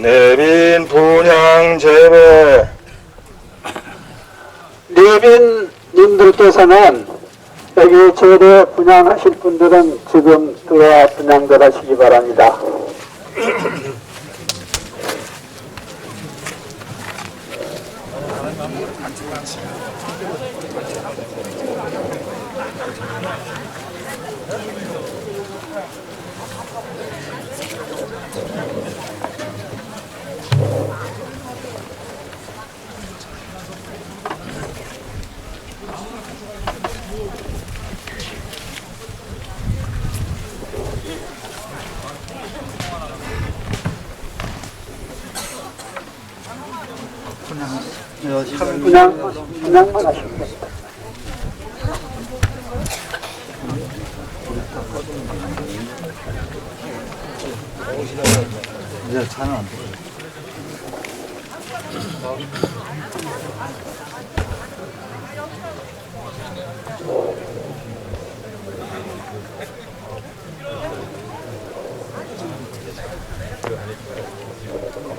내빈 분양 재배 내빈 님들께서는 여기 제대 분양하실 분들은 지금 들어와 분양들 하시기 바랍니다. 분양, 분양만 하시면 됩니다. 이제 차는 안 돼.